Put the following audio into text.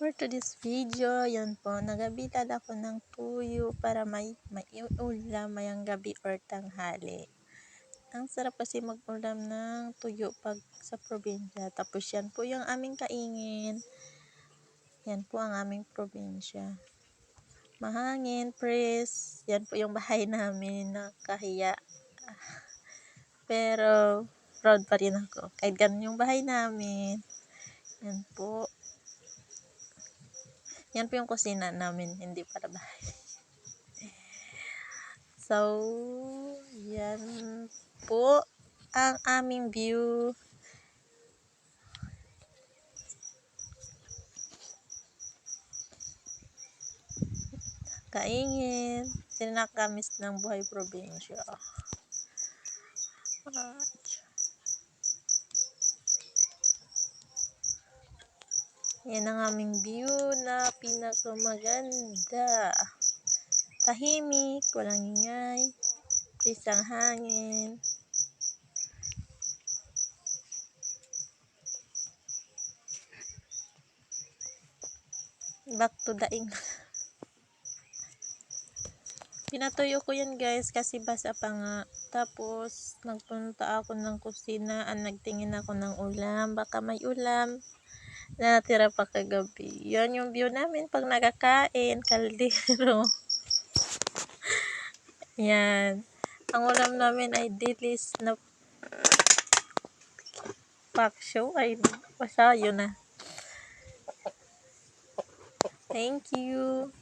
For today's video, yan po, nagabilad ako ng tuyo para may, may ulam mayang gabi or tanghali. Ang sarap kasi mag-ulam ng tuyo pag sa probinsya. Tapos yan po yung aming kaingin. Yan po ang aming probinsya. Mahangin, press. Yan po yung bahay namin na kahiya. Pero, proud pa rin ako. Kahit ganun yung bahay namin. Yan po. Yan po yung kusina namin, hindi para bahay. So, yan po ang aming view. Kaingin, sinakamis ng buhay probinsya. Ah, Yan ang aming view na pinakamaganda. Tahimik, walang ingay, prisang hangin. Back to the ing. Pinatuyo ko yan guys kasi basa pa nga. Tapos, nagpunta ako ng kusina, ang nagtingin ako ng ulam. Baka may ulam na natira pa kagabi. Yan yung view namin pag nakakain, kaldero. Yan. Ang ulam namin ay dilis na pak show. Ay, basta yun na. Thank you.